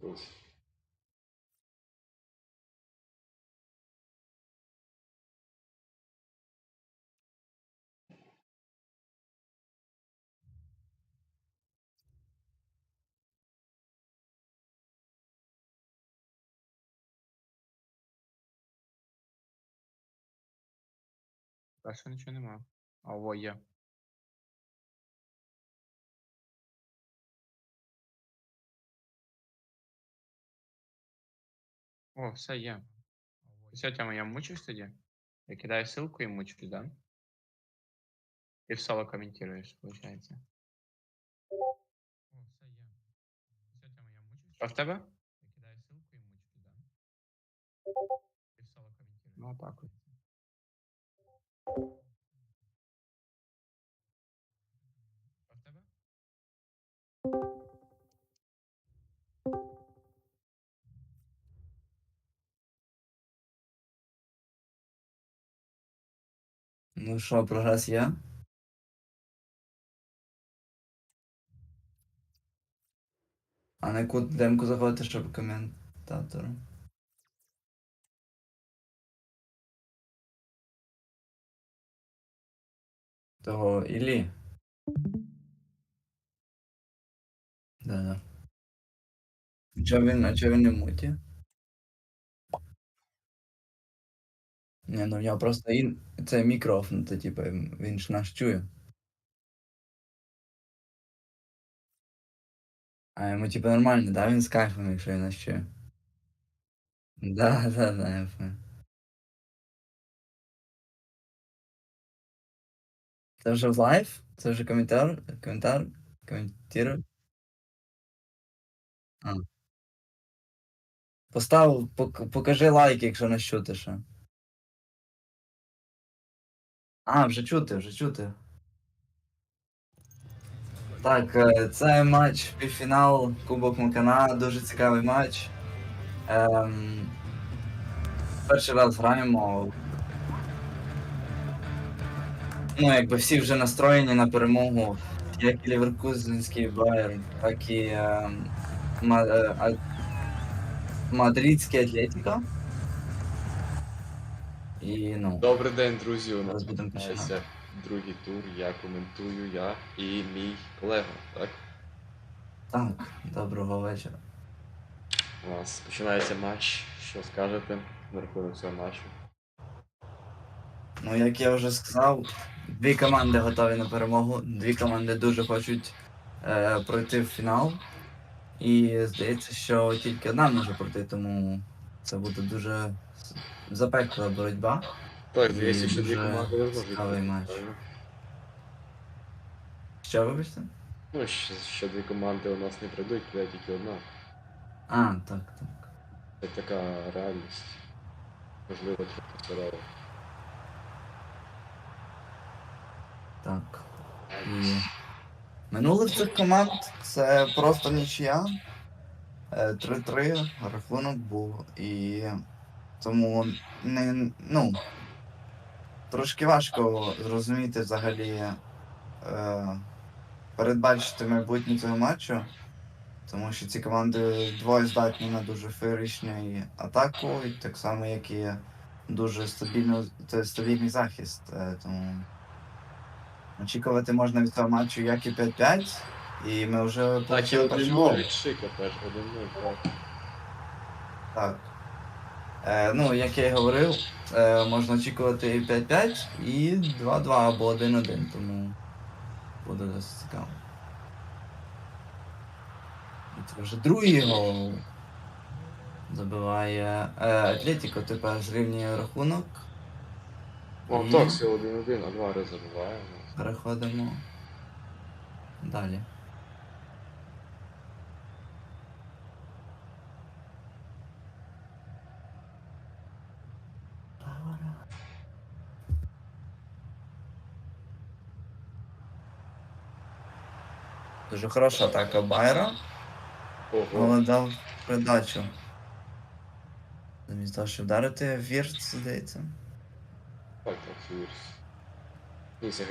Ось. Перше нічого нема. А во є. О, все є. Тьома, я мучусь тоді? Я кидаю ссылку і мучусь, да? Ти в соло коментуєш, виходить. О, все є. Тьома, я мучусь. А в тебе? Я кидаю ссылку і мучусь, да? Ти в соло коментуєш. Ну, так Ну що, прогрес є? А на яку демку заходити, щоб коментатору? Того Іллі. Да-да. Чого він, а чого він не муті? Ні, ну в нього просто ін... це мікрофон, то типу він ж нас чує. А йому типу нормально, да? Він з кайфом, якщо він нас чує. Да, да, да, я понял. Це вже в лайв? Це вже коментар? Коментар? Коментар? А. Постав, пок- покажи лайк, якщо нас чути ще. А, вже чути, вже чути. Так, е, це матч півфінал Кубок Макана, дуже цікавий матч. Ем, перший раз граємо. Ну, якби всі вже настроєні на перемогу. Як і Ліверкузенський Байер, так і ем, е, Мадридський Атлетіко. І ну. Добрий день, друзі. У нас будемо починати. другий тур. Я коментую, я і мій колега. Так? Так, доброго вечора. У нас починається матч. Що скажете на рахунок цього матчу? Ну, як я вже сказав, дві команди готові на перемогу. Дві команди дуже хочуть е, пройти в фінал. І здається, що тільки одна може пройти, тому це буде дуже запекла боротьба. Так, І здається, що дві дуже команди цікавий матч. Що вибачте? Ну, що, що дві команди у нас не пройдуть, прийде тільки одна. А, так, так. Це така реальність. Можливо, трохи здорова. Так. І минулих цих команд це просто нічия. Е, 3-3 рахунок був. І тому не, ну, трошки важко зрозуміти взагалі е, передбачити майбутнє цього матчу. Тому що ці команди двоє здатні на дуже феєричну атаку, і так само, як і дуже стабільно, стабільний захист. Е, Тому Очікувати можна від цього матчу як і 5-5, і ми вже Так, і отримали гол. 1-0 від Шика теж, 1-0, так. Так. Е, ну, як я і говорив, е, можна очікувати і 5-5, і 2-2 або 1-1, тому буде досить цікаво. І це вже другий гол. Забиває е, Атлетіко, тепер зрівнює рахунок. О, І так, все 1-1, а два рази забуває. Переходимо далі. Дуже хороша атака Байера, Ого, але дав передачу. Замість того, щоб вдарити вірт, здається. так, так, це Вірс. Ні, це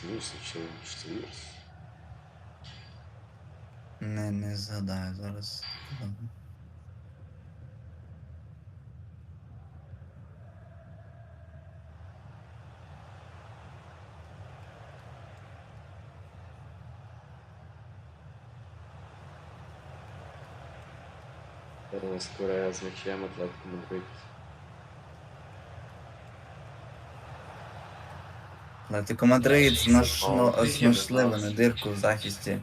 чи Вірс, чи, чи це Вірс. Не, не згадаю зараз. Зараз Корея з м'ячем Атлетико Мадрид. Атлетико Мадрид знайшло О, змашливу дирку в захисті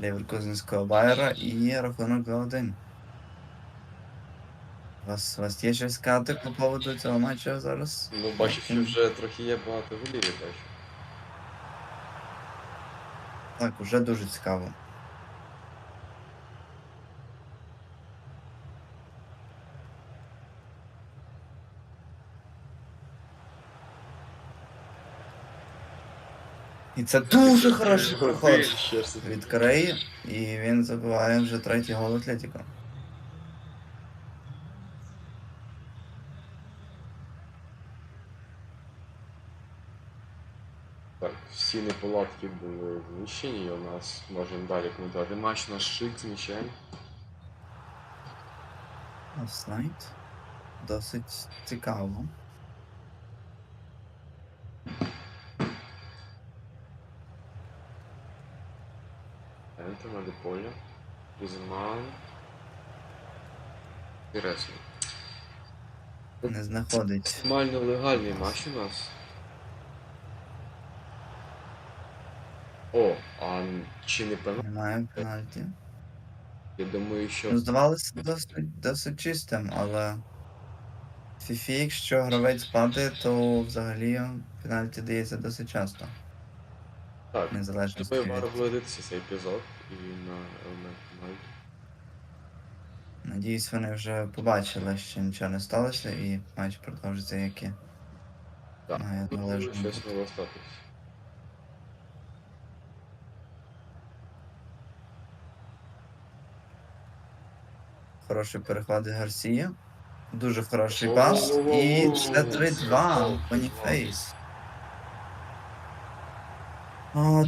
Ліверкузенського Байера і рахунок 2-1. У вас, у вас є щось сказати по поводу цього матчу зараз? Ну, бачу, що вже трохи є багато голів, я бачу. Так, уже дуже цікаво. І це дуже хороший проход від Кореї, і він забиває вже третій гол Атлетіко. Так, всі неполадки були знищені, і у нас можемо далі коментувати матч наш шик з м'ячем. Офсайд. Досить цікаво. Ентер на поля. Гузман. Інтересно. Не знаходить. Максимально легальний матч у нас. О, а чи не певно? Немає пенальті. Я думаю, що Ну, здавалося досить, досить чистим, але фіфі, якщо гравець падає, то взагалі пенальті дається досить часто. так. Незалежно Тобі варто дивитися цей епізод і на елемент Майк. Надіюсь, вони вже побачили, що нічого не сталося, і матч продовжиться як і Так. має Тут щось могло статись. Хороший перехват від Гарсія. Дуже хороший пас. І це 3-2. Боніфейс. О,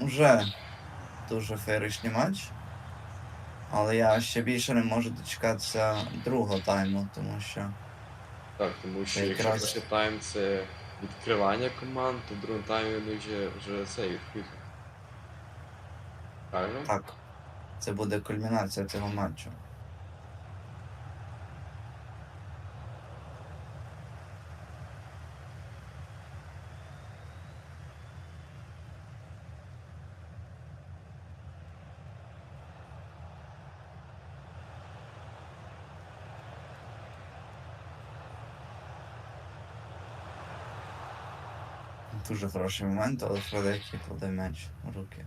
дуже дуже. Феєричний матч. Але я ще більше не можу дочекатися другого тайму, тому що Так, тому що якщо якраз- перший тайм це відкривання команд, то в другому таймі вони вже, вже це відкрито. Правильно? так, це буде кульмінація цього матчу. Дуже хороший момент, але Фредекі кладе м'яч у руки.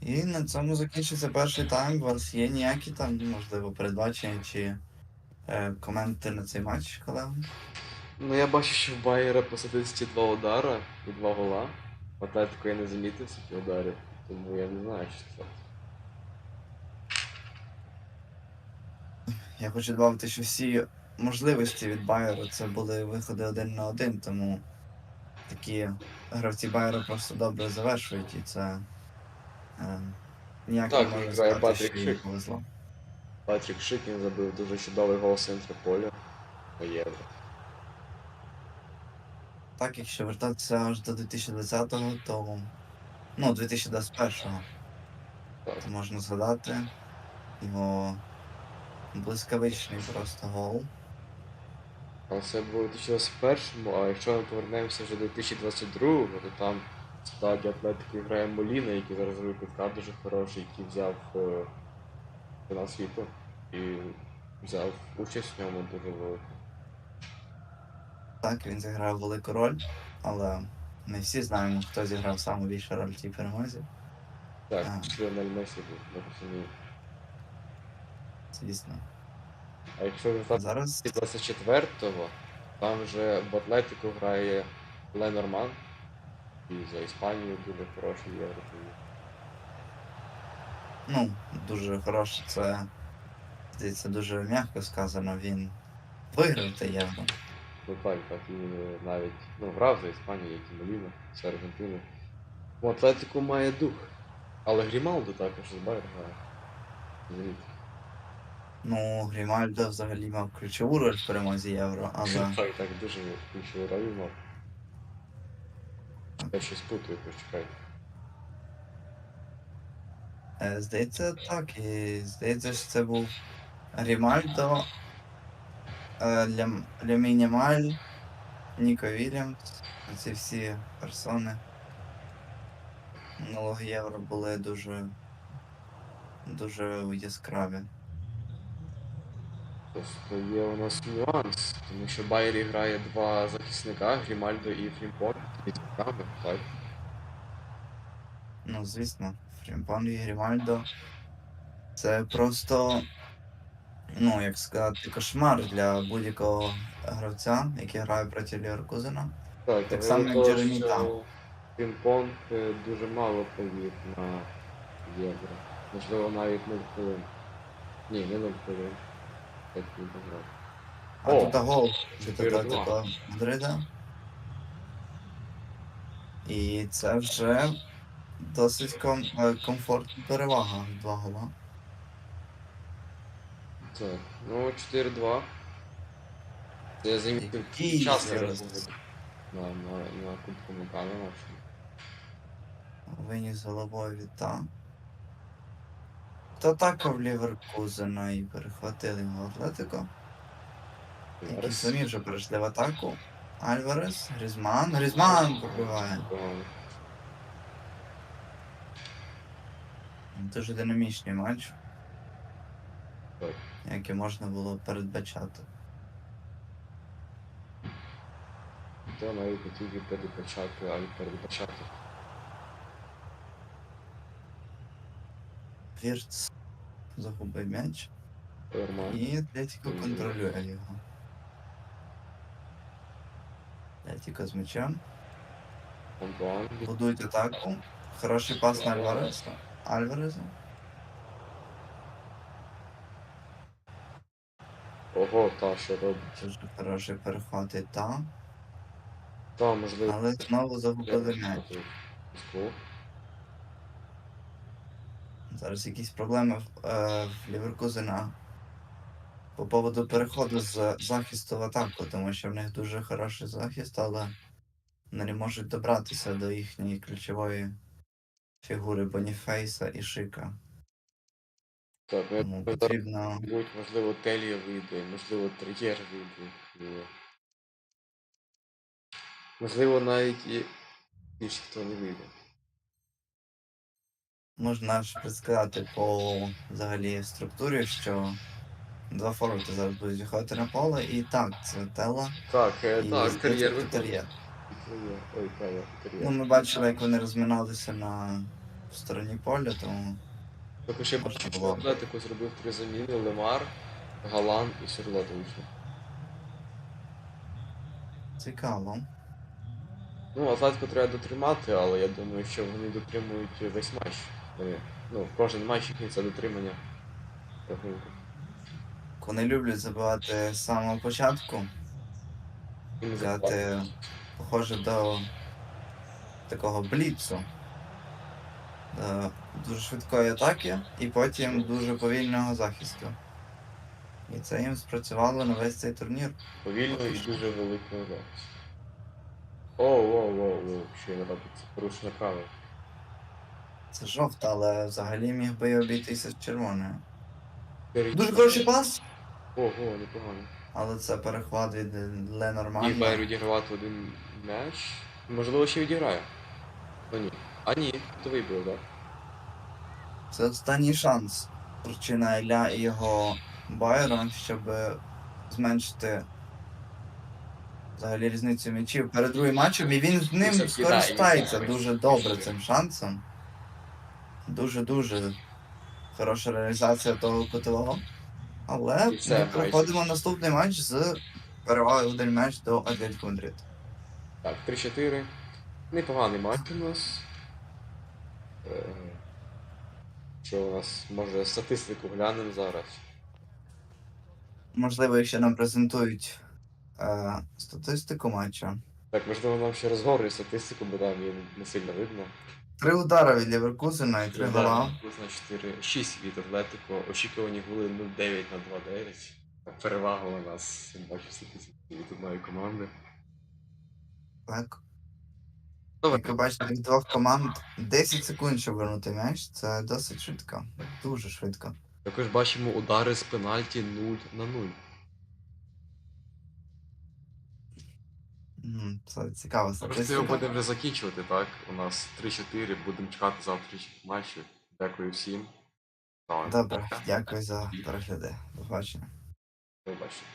І на цьому закінчиться перший тайм. У вас є ніякі там, можливо, передбачення чи е, коменти на цей матч, колеги? Ну я бачу, що в Байера по статистиці два удара і два гола. В Атлетико я не замітив ці ударів, тому я не знаю, що сказати. Я хочу додати, що всі можливості від Байеру це були виходи один на один, тому такі гравці Байеру просто добре завершують і це е, ніяк Так, не може грає сказати, Патрік що їм Шик. повезло. Патрік Шикін забив дуже чудовий гол з центру поля по євро. Так, якщо вертатися аж до 2020-го, то ну, 2021-го, Так. то можна згадати його блискавичний просто гол. Але це було у 2021-му, а якщо ми повернемося вже до 2022-го, то там в складі Атлетики грає Моліна, який зараз робить підкат дуже хороший, який взяв е, фінал світу і взяв участь в ньому дуже велику. Так, він зіграв велику роль, але ми всі знаємо, хто зіграв саме більшу роль в цій перемозі. Так, А. Ліонель Месі був, я розумію. Звісно. А якщо вже так Зараз 24-го, там вже в Атлетику грає Ленорман, і за Іспанію дуже хороший євро. провів. ну, дуже хороше, це здається дуже м'яко сказано. Він виграв те євро. Ну так, так, і е, навіть ну, грав за Іспанію, як і Моліна, з Аргентини. У Атлетику має дух. Але Грімалдо також з Байер грає. Ну, Грімальдо взагалі мав ключову роль в перемозі євро, але Так, так, дуже ключову роль мав. Я щось путаю, почекайте. е, здається так. І здається, що це був Грімальдо, е, Лям, Ніко Вільямс. Ці всі персони минулого євро були дуже дуже яскраві. Просто є у нас нюанс, тому що Байері грає два захисника, Грімальдо і Фрімпорт, і цікаво, так. Ну, звісно, Фрімпон і Грімальдо. Це просто, ну, як сказати, кошмар для будь-якого гравця, який грає проти Ліверкузена. Так, Так само, як Джеремі Там. Пінг-понг е, дуже мало повів на євро. Можливо, навіть 0 хвилин. Ні, не 0 хвилин. 5 хвилин грав. А О, тут гол від 4-2. Атлетико Мадрида. І це вже досить ком- е, комфортна перевага. Два гола. Так, ну 4-2. Це я замітив Який час зараз? зараз на, на, на Кубку Мукана нашому. Виніс головою віта. То так в Ліверкузена і перехватили його Атлетико. Які самі вже перейшли в атаку. Альварес, Грізман. Грізман пробиває. Дуже динамічний матч, Так. який можна було передбачати. Та навіть не тільки передбачати, а й передбачати. Вірц загубив м'яч. Нормально. І Атлетико контролює його. Атлетико з м'ячем. Будують атаку. Хороший пас на Альвареса. Альвареза. Ого, та що робить. Дуже хороший переход і там. Та, можливо. Але знову загубили м'яч. Зараз якісь проблеми в, е, в Ліверкузена по поводу переходу з захисту в атаку, тому що в них дуже хороший захист, але вони не можуть добратися до їхньої ключової фігури Боніфейса і Шика. Так, Тому потрібно. мабуть, можливо, Телія вийде, можливо, Триєр вийде. Можливо, навіть і більше хто не вийде. Можна ж предсказати по взагалі структурі, що два форварди зараз будуть виходити на поле, і так, це Тела Так, е, і так, кар'єр виходить. Тер'єр. Ой, Телія, Ну, ми бачили, як вони розминалися на стороні поля, тому я Можна було. Атлетико зробив три заміни, Лемар, Галан і Сюрлот вийшов. цікаво. Ну, Атлетико треба дотримати, але я думаю, що вони дотримують весь матч. Ну, кожен матч це дотримання рахунку. Вони люблять забивати з самого початку, взяти похоже до такого бліцу. До дуже швидкої атаки і потім дуже повільного захисту. І це їм спрацювало на весь цей турнір. Повільно і дуже великою захист. Оу, оу, оу, оу, що він робить? Це порушення правил. Це жовта, але взагалі міг би й обійтися з червоною. Дуже хороший пас, Ого, непогано. але це перехват від Міг Байер Ленормана. відігравати один м'яч. Можливо, ще відіграє. Ну ні. А ні, то вибив, так? Це останній шанс Турчина Ілля і його Байера, щоб зменшити взагалі різницю м'ячів перед другим матчем, і він з ним Це кидає, скористається кидає. дуже добре цим шансом. Дуже-дуже хороша реалізація того кутового. Але це ми майже. переходимо наступний матч з перевагою один м'яч до Атлетико Мадрид. Так, 3-4. Непоганий матч у нас. Е, Що у нас, може, статистику глянемо зараз. Можливо, якщо нам презентують е, статистику матча. Так, можливо, нам ще розговорює статистику, бо там її не сильно видно. Три удари від Ліверкузена і три гола. на 4, 6 від Атлетико. Очікувані голи 0-9 на 2-9. Перевага у нас, я бачу, статистики від одної команди. Так. Добре, Як ви бачите, від двох команд 10 секунд, щоб вернути м'яч. Це досить швидко. Дуже швидко. також бачимо удари з пенальті 0 на 0. М, Це цікава Просто його статистика. будемо вже закінчувати, так? У нас 3-4, будемо чекати завтрашніх матчів. Дякую всім. Давай, Добре, дякую за перегляди. До побачення. побачимо.